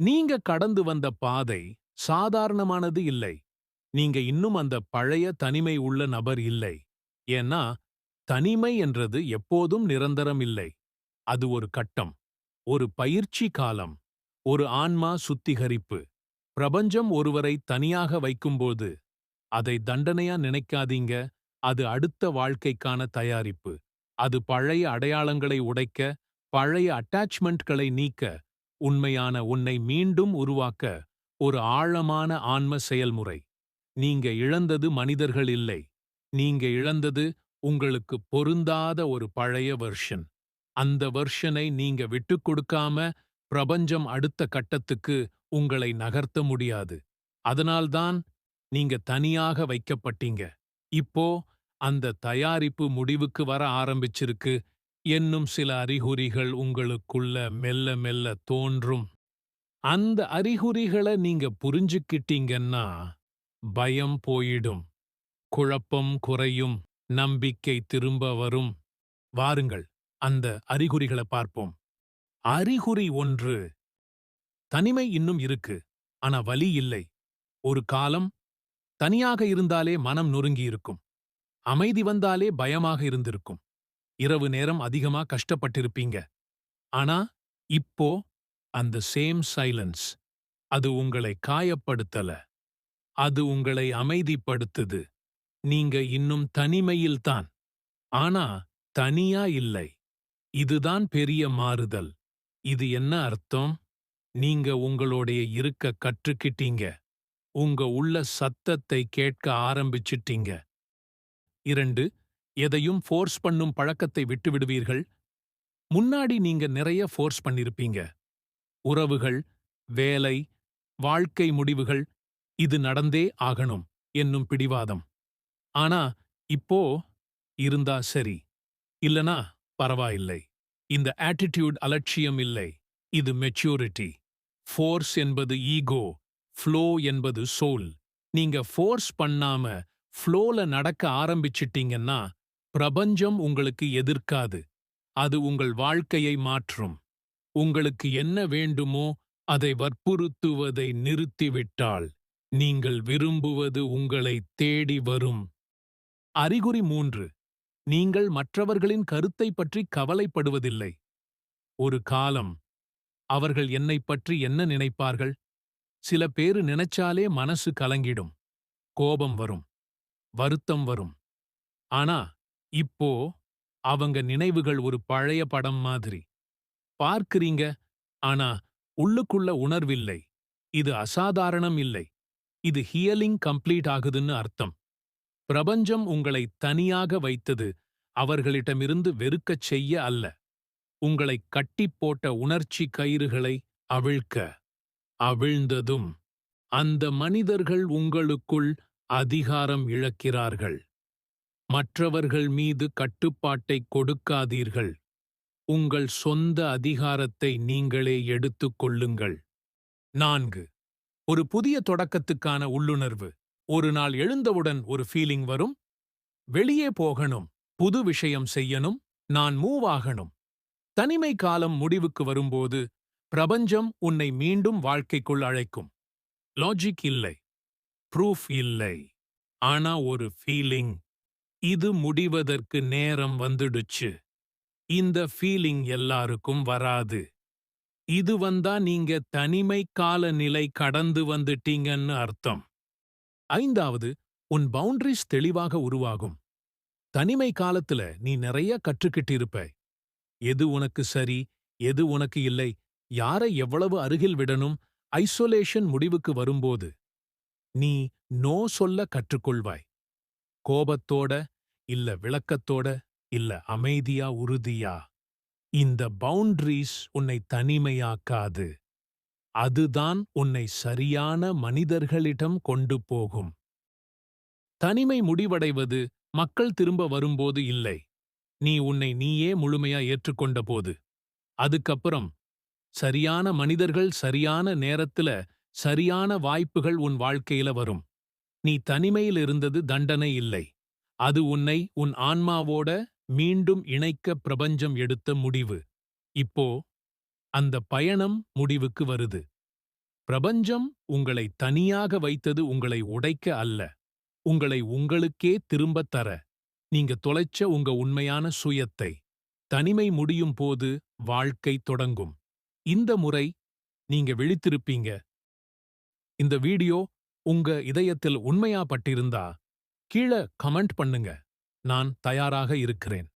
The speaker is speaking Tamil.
நீங்க கடந்து வந்த பாதை சாதாரணமானது இல்லை. நீங்க இன்னும் அந்த பழைய தனிமை உள்ள நபர் இல்லை. ஏன்னா தனிமை என்றது எப்போதும் நிரந்தரம் இல்லை. அது ஒரு கட்டம் ஒரு பயிற்சி காலம் ஒரு ஆன்மா சுத்திகரிப்பு. பிரபஞ்சம் ஒருவரை தனியாக வைக்கும்போது அதை தண்டனையா நினைக்காதீங்க. அது அடுத்த வாழ்க்கைக்கான தயாரிப்பு. அது பழைய அடையாளங்களை உடைக்க பழைய அட்டாச்மெண்ட்களை நீக்க உண்மையான உன்னை மீண்டும் உருவாக்க ஒரு ஆழமான ஆன்ம செயல்முறை. நீங்க இழந்தது மனிதர்கள் இல்லை. நீங்க இழந்தது உங்களுக்கு பொருந்தாத ஒரு பழைய வெர்ஷன் அந்த வெர்ஷனை நீங்க விட்டுக் கொடுக்காம பிரபஞ்சம் அடுத்த கட்டத்துக்கு உங்களை நகர்த்த முடியாது. அதனால்தான் நீங்க தனியாக வைக்கப்பட்டீங்க. இப்போ அந்த தயாரிப்பு முடிவுக்கு வர ஆரம்பிச்சிருக்கு. என்னும் சில அறிகுறிகள் உங்களுக்குள்ள மெல்ல மெல்ல தோன்றும். அந்த அறிகுறிகளை நீங்க புரிஞ்சுக்கிட்டீங்கன்னா பயம் போயிடும். குழப்பம் குறையும். நம்பிக்கை திரும்ப வரும். வாருங்கள் அந்த அறிகுறிகளை பார்ப்போம். அறிகுறி ஒன்று தனிமை இன்னும் இருக்கு ஆனா வலி இல்லை. ஒரு காலம் தனியாக இருந்தாலே மனம் நொறுங்கி இருக்கும் அமைதி வந்தாலே பயமாக இருந்திருக்கும். இரவு நேரம் அதிகமா கஷ்டப்பட்டிருப்பீங்க. ஆனா இப்போ அந்த சேம் சைலன்ஸ் அது உங்களை காயப்படுத்தல. அது உங்களை அமைதிப்படுத்துது. நீங்க இன்னும் தனிமையில்தான் ஆனா தனியா இல்லை. இதுதான் பெரிய மாறுதல். இது என்ன அர்த்தம்? நீங்க உங்களோடைய இருக்க கற்றுக்கிட்டீங்க. உங்க உள்ள சத்தத்தை கேட்க ஆரம்பிச்சிட்டீங்க. இரண்டு எதையும் ஃபோர்ஸ் பண்ணும் பழக்கத்தை விட்டுவிடுவீர்கள் முன்னாடி நீங்க நிறைய ஃபோர்ஸ் பண்ணிருப்பீங்க. உறவுகள் வேலை வாழ்க்கை முடிவுகள் இது நடந்தே ஆகணும் என்னும் பிடிவாதம். ஆனா இப்போ இருந்தா சரி இல்லனா பரவாயில்லை. இந்த ஆட்டிடியூட் அலட்சியம் இல்லை இது மெச்சூரிட்டி ஃபோர்ஸ் என்பது ஈகோ ஃப்ளோ என்பது சோல் நீங்க ஃபோர்ஸ் பண்ணாம ஃப்ளோல நடக்க ஆரம்பிச்சிட்டீங்கன்னா பிரபஞ்சம் உங்களுக்கு எதிர்க்காது. அது உங்கள் வாழ்க்கையை மாற்றும். உங்களுக்கு என்ன வேண்டுமோ அதை வற்புறுத்துவதை நிறுத்திவிட்டால் நீங்கள் விரும்புவது உங்களை தேடி வரும். அறிகுறி மூன்று. நீங்கள் மற்றவர்களின் கருத்தை பற்றி கவலைப்படுவதில்லை. ஒரு காலம். அவர்கள் என்னைப் பற்றி என்ன நினைப்பார்கள்? சில பேரு நினைச்சாலே மனசு கலங்கிடும். கோபம் வரும். வருத்தம் வரும். ஆனா இப்போ அவங்க நினைவுகள் ஒரு பழைய படம் மாதிரி. பார்க்கிறீங்க ஆனா உள்ளுக்குள்ள உணர்வில்லை. இது அசாதாரணம் இல்லை. இது ஹியலிங் கம்ப்ளீட் ஆகுதுன்னு அர்த்தம். பிரபஞ்சம் உங்களை தனியாக வைத்தது அவர்களிடமிருந்து வெறுக்கச் செய்ய அல்ல. உங்களை கட்டிப் போட்ட உணர்ச்சி கயிறுகளை அவிழ்க்க அவிழ்ந்ததும் அந்த மனிதர்கள் உங்களுக்குள் அதிகாரம் இழக்கிறார்கள். மற்றவர்கள் மீது கட்டுப்பாட்டை கொடுக்காதீர்கள். உங்கள் சொந்த அதிகாரத்தை நீங்களே எடுத்துக் கொள்ளுங்கள். நான்கு. ஒரு புதிய தொடக்கத்துக்கான உள்ளுணர்வு. ஒரு நாள் எழுந்தவுடன் ஒரு ஃபீலிங் வரும். வெளியே போகணும். புது விஷயம் செய்யணும். நான் மூவ் ஆகணும். தனிமை காலம் முடிவுக்கு வரும்போது பிரபஞ்சம் உன்னை மீண்டும் வாழ்க்கைக்குள் அழைக்கும். லாஜிக் இல்லை. ப்ரூஃப் இல்லை. ஆனா ஒரு ஃபீலிங் இது முடிவதற்கு நேரம் வந்துடுச்சு. இந்த ஃபீலிங் எல்லாருக்கும் வராது. இது வந்தா நீங்க தனிமை காலநிலை கடந்து வந்துட்டீங்கன்னு அர்த்தம். ஐந்தாவது உன் பவுண்டரிஸ் தெளிவாக உருவாகும். தனிமை காலத்துல நீ நிறைய கற்றுக்கிட்டு இருப்ப எது உனக்கு சரி எது உனக்கு இல்லை யாரை எவ்வளவு அருகில் விடணும் ஐசோலேஷன் முடிவுக்கு வரும்போது. நீ நோ சொல்ல கற்றுக்கொள்வாய். கோபத்தோட இல்ல விளக்கத்தோட இல்ல அமைதியா உறுதியா. இந்த பவுண்டரிஸ் உன்னை தனிமையாக்காது. அதுதான் உன்னை சரியான மனிதர்களிடம் கொண்டு போகும். தனிமை முடிவடைவது மக்கள் திரும்ப வரும்போது இல்லை. நீ உன்னை நீயே முழுமையா ஏற்றுக்கொண்ட போது. அதுக்கப்புறம் சரியான மனிதர்கள் சரியான நேரத்துல சரியான வாய்ப்புகள் உன் வாழ்க்கையில வரும். நீ தனிமையில் இருந்தது தண்டனை இல்லை. அது உன்னை உன் ஆன்மாவோட மீண்டும் இணைக்க பிரபஞ்சம் எடுத்த முடிவு. இப்போ அந்த பயணம் முடிவுக்கு வருது. பிரபஞ்சம் உங்களை தனியாக வைத்தது உங்களை உடைக்க அல்ல. உங்களை உங்களுக்கே திரும்பத் தர. நீங்க தொலைச்ச உங்க உண்மையான சுயத்தை. தனிமை முடியும் போது வாழ்க்கை தொடங்கும். இந்த முறை நீங்க விழித்திருப்பீங்க. இந்த வீடியோ உங்க இதயத்தில் உண்மையா பட்டிருந்தா கீழ கமெண்ட் பண்ணுங்க. நான் தயாராக இருக்கிறேன்.